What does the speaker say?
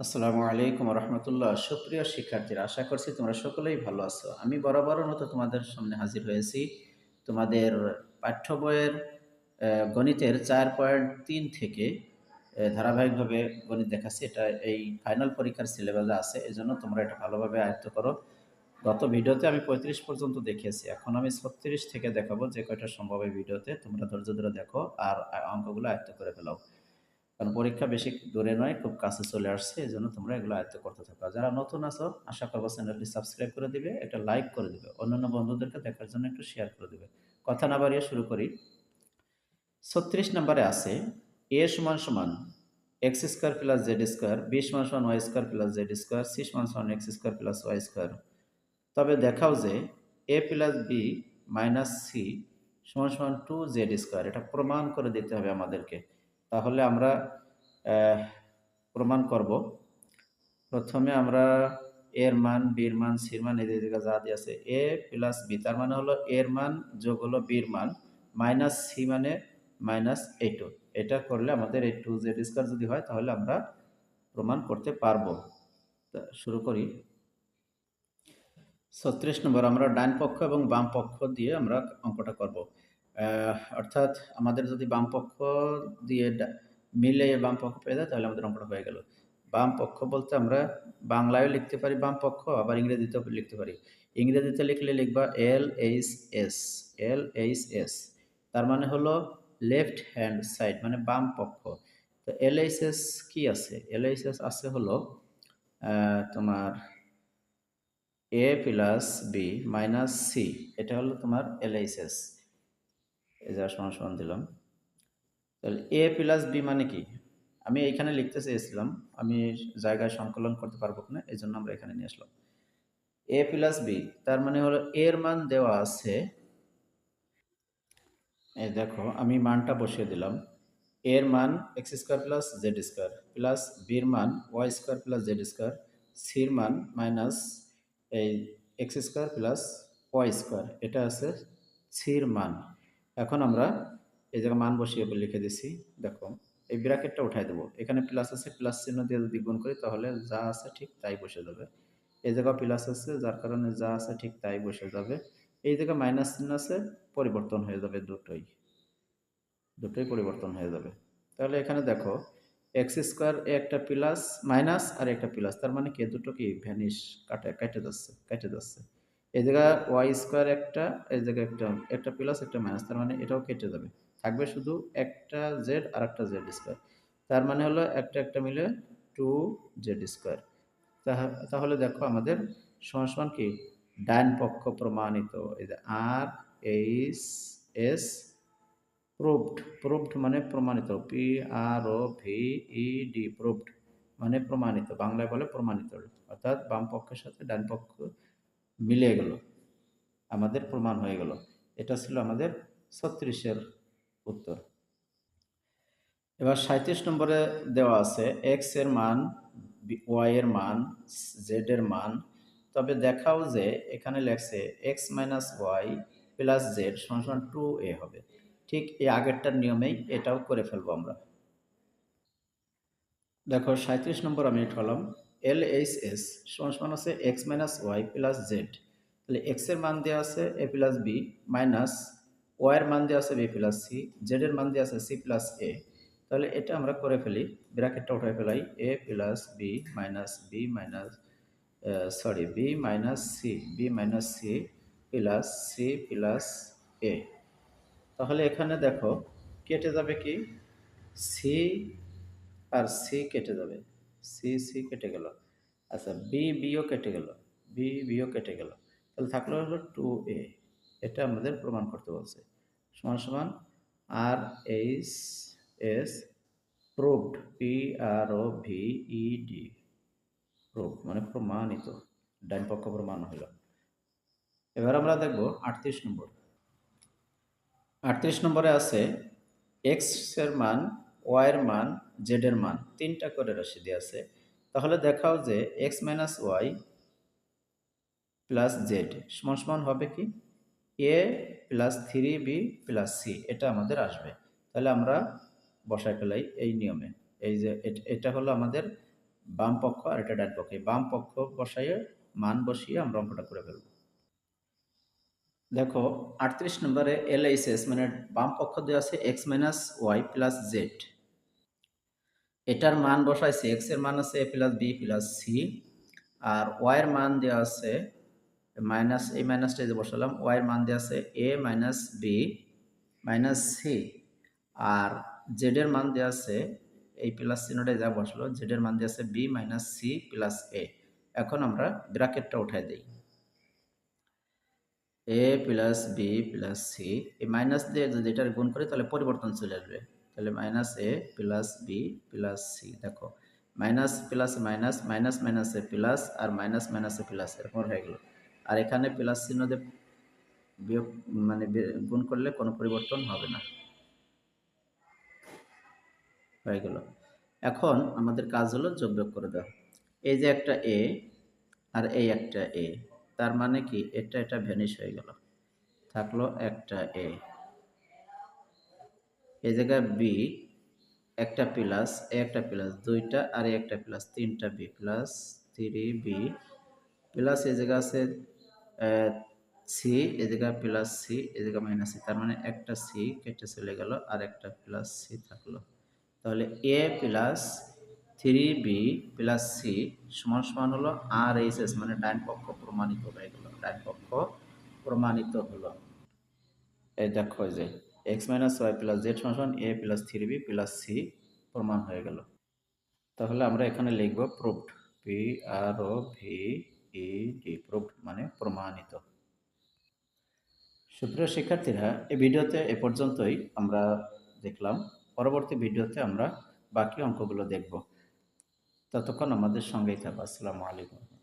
আসসালামু আলাইকুম রহমতুল্লাহ। সুপ্রিয় শিক্ষার্থীরা, আশা করছি তোমরা সকলেই ভালো আছো। আমি বরাবরের মতো তোমাদের সামনে হাজির হয়েছি তোমাদের পাঠ্য বইয়ের গণিতের চার পয়েন্ট তিন থেকে ধারাবাহিকভাবে গণিত দেখাচ্ছি। এটা এই ফাইনাল পরীক্ষার সিলেবাসে আছে এই জন্য তোমরা এটা ভালোভাবে আয়ত্ত করো। গত ভিডিওতে আমি পঁয়ত্রিশ পর্যন্ত দেখেছি এখন আমি ছত্রিশ থেকে দেখাবো যে কয়টা সম্ভব এই ভিডিওতে। তোমরা ধৈর্য ধরে দেখো আর অঙ্কগুলো আয়ত্ত করে ফেলাও কারণ পরীক্ষা বেশি দূরে নয়, খুব কাছে চলে আসছে, এই জন্য তোমরা এগুলো আয়ত্ত করতে থাকো। যারা নতুন আছো, আশা করব চ্যানেলটি সাবস্ক্রাইব করে দিবে একটা লাইক করে দিবে, অন্যান্য বন্ধুদেরকে দেখার জন্য একটু শেয়ার করে দিবে। কথা না বাড়িয়ে শুরু করি। ছত্রিশ নম্বরে আছে এ সমান সমান X square plus Z square B সমান সমান Y square plus Z square C সমান সমান X square plus Y square তবে দেখাও যে A plus B minus C সমান সমান টু জেড স্কোয়ার এটা প্রমাণ করে দিতে হবে আমাদেরকে। তাহলে আমরা প্রমাণ করব। প্রথমে আমরা এর মান, বির মান, সির মান এদের দিকে যা দিয়ে আছে, এ প্লাস বি, তার মানে হলো এর মান যোগ হলো বির মান মাইনাস সি মানে মাইনাস এই টু এটা করলে আমাদের এই টু জেড স্কোয়ার যদি হয়, তাহলে আমরা প্রমাণ করতে পারব। শুরু করি। ছত্রিশ নম্বর, আমরা ডান পক্ষ এবং বাম পক্ষ দিয়ে আমরা অঙ্কটা করব। অর্থাৎ আমাদের যদি বাম পক্ষ দিয়ে মিলে বাম পক্ষ পেয়ে যায়, তাহলে আমাদের অঙ্কটা হয়ে গেল। বাম পক্ষ বলতে আমরা বাংলায়ও লিখতে পারি বাম পক্ষ আবার ইংরেজিতেও লিখতে পারি। ইংরেজিতে লিখলে লিখবা L H S L H S তার মানে হলো লেফট হ্যান্ড সাইড মানে বাম পক্ষ তো এল এইচ এস কি আছে? এল এইচ এস আছে হলো তোমার A plus B minus C এটা হলো তোমার এলএইচএস এই যে সমান সমান দিলাম। তাহলে এ প্লাস বি মানে কি? আমি এইখানে লিখতে চেয়েছিলাম, আমি জায়গায় সংকলন করতে পারব না এই জন্য আমরা এখানে নিয়ে আসলাম। এ প্লাস বি তার মানে হলো এর মান দেওয়া আছে। এই দেখো, আমি মানটা বসিয়ে দিলাম। এর মান X square plus Z square plus বির মান Y square plus Z square সির মান মাইনাস এই X square plus Y square এটা আছে সির মান। এখন আমরা এই জায়গায় মান বসিয়ে বলে লিখে দিছি, দেখো, এই ব্র্যাকেটটা উঠাই দেবো। এখানে প্লাস আছে প্লাস চিহ্ন দিয়ে যদি গুণ করি তাহলে যা আছে ঠিক তাই বসে যাবে। এই জায়গায় প্লাস আছে, যার কারণে যা আছে ঠিক তাই বসে যাবে। এই জায়গায় মাইনাস চিহ্ন আছে, পরিবর্তন হয়ে যাবে দুটোই। দুটোই পরিবর্তন হয়ে যাবে। তাহলে এখানে দেখো এক্স স্কোয়ার একটা প্লাস মাইনাস আর একটা প্লাস তার মানে কি? দুটো কি? ভ্যানিশ কাটে, কেটে যাচ্ছে কেটে যাচ্ছে। এই জায়গায় ওয়াই স্কোয়ার একটা, এই জায়গায় একটা একটা প্লাস একটা মাইনাস তার মানে এটাও কেটে যাবে। থাকবে শুধু একটা জেড আর একটা জেড স্কোয়ার তার মানে হলো একটা একটা মিলে টু জেড স্কোয়ার তাহলে দেখো আমাদের সমান কি? ডান পক্ষ প্রমাণিত। এই যে R H S proved proved মানে প্রমাণিত। P R O V E D proved মানে প্রমাণিত। বাংলায় বলে প্রমাণিত। অর্থাৎ বাম পক্ষের সাথে ডান পক্ষ মিলে গেল। আমাদের প্রমাণ হয়ে গেল। এটা ছিল আমাদের ছত্রিশের উত্তর। এবার সাঁত্রিশ নম্বরে দেওয়া আছে এক্সের মান ওয়াই এর মান জেড এর মান। তবে দেখাও যে এখানে লেখছে X minus Y plus Z সমান টু এ হবে। ঠিক এই আগেরটার নিয়মেই এটাও করে ফেলব আমরা। দেখো সাঁত্রিশ নম্বর আমি উঠালাম। এল এইচ এস সমান সমান আছে X minus Y plus Z তাহলে এক্সের মান দেওয়া আছে A plus B minus Y এর মান দেওয়া আছে বি প্লাস সি জেড এর মান দেওয়া আছে সি প্লাস এ তাহলে এটা আমরা করে ফেলি, ব্র্যাকেটটা উঠাই ফেলাই A plus B minus B minus sorry B minus C B minus C plus C plus A তাহলে এখানে দেখো, কেটে যাবে কি? সি আর সি কেটে যাবে। সি সি কেটে গেল। আচ্ছা বি বিও কেটে গেল। বি বিও কেটে গেল। তাহলে থাকল হলো টু এ এটা আমাদের প্রমাণ করতে বলছে। সমান সমান R H S proved P R O V E D prove মানে প্রমাণিত। ডান পক্ষ প্রমাণ হইল। এবার আমরা দেখব আটত্রিশ নম্বর। আটত্রিশ নম্বরে আছে এক্সের মান ওয়াই এর মান জেড এর মান তিনটা করে রাশি দিয়ে আছে, তাহলে দেখাও যে X minus Y plus Z সমান সমান হবে কি? A plus three B plus C এটা আমাদের আসবে। তাহলে আমরা বসায় ফেলাই এই নিয়মে। এই যে এট- হলো আমাদের বাম পক্ষ আর এটা ডান পক্ষ। বাম পক্ষ বসাইয়ে মান বসিয়ে আমরা অঙ্কটা করে ফেলব। দেখো, আটত্রিশ নম্বরে এলআইসিএস মানে বাম পক্ষ দেওয়া আছে X minus Y plus Z এটার মান বসাইছে এক্সের মান আছে A plus B plus C R Y এর মান দেওয়া আছে মাইনাস এই মাইনাসটা যে বসালাম ওয়াই এর মান দেওয়া আছে A minus B minus C R Z এর মান দেওয়া আছে, এই প্লাস চিহ্নটাই যা বসল জেড এর মান দেওয়া আছে B minus C plus A এখন আমরা ব্র্যাকেটটা উঠাই দিই A plus B plus C এই মাইনাস দিয়ে যদি এটার গুণ করি তাহলে পরিবর্তন চলে আসবে তাহলে minus A plus B plus C দেখো। মাইনাস প্লাস মাইনাস মাইনাস মাইনাসে প্লাস আর মাইনাস মাইনাসে প্লাস এরকম হয়ে গেল। আর এখানে প্লাস চিহ্ন দিয়ে বিয়োগ মানে গুণ করলে কোনো পরিবর্তন হবে না। হয়ে গেল। এখন আমাদের কাজ হলো যোগ বিয়োগ করে দেওয়া। এই যে একটা এ আর এই একটা এ তার মানে কি? এটা এটা ভ্যানিশ হয়ে গেল। থাকল একটা এ এই জায়গায় বি একটা প্লাস এ একটা প্লাস দুইটা আর একটা প্লাস তিনটা B plus three B plus এই জায়গা আছে সি এ জায়গায় প্লাস সি এ জায়গায় মাইনাস সি তার মানে একটা সি কেটে চলে গেল আর একটা প্লাস সি থাকল। তাহলে A plus three B plus C সমান সমান হলো আর এইচ এস মানে ডাইন পক্ষ প্রমাণিত হয়ে গেল ডাইন পক্ষ প্রমাণিত হলো। এই দেখো যে X minus Y plus Z সমান A plus three B plus C প্রমাণ হয়ে গেল। তাহলে আমরা এখানে লিখব proved P R O V E D proved মানে প্রমাণিত। সুপ্রিয় শিক্ষার্থীরা এই ভিডিওতে এ পর্যন্তই আমরা দেখলাম। পরবর্তী ভিডিওতে আমরা বাকি অঙ্কগুলো দেখব। ততক্ষণ আমাদের সঙ্গেই থাকো। আসসালামু আলাইকুম।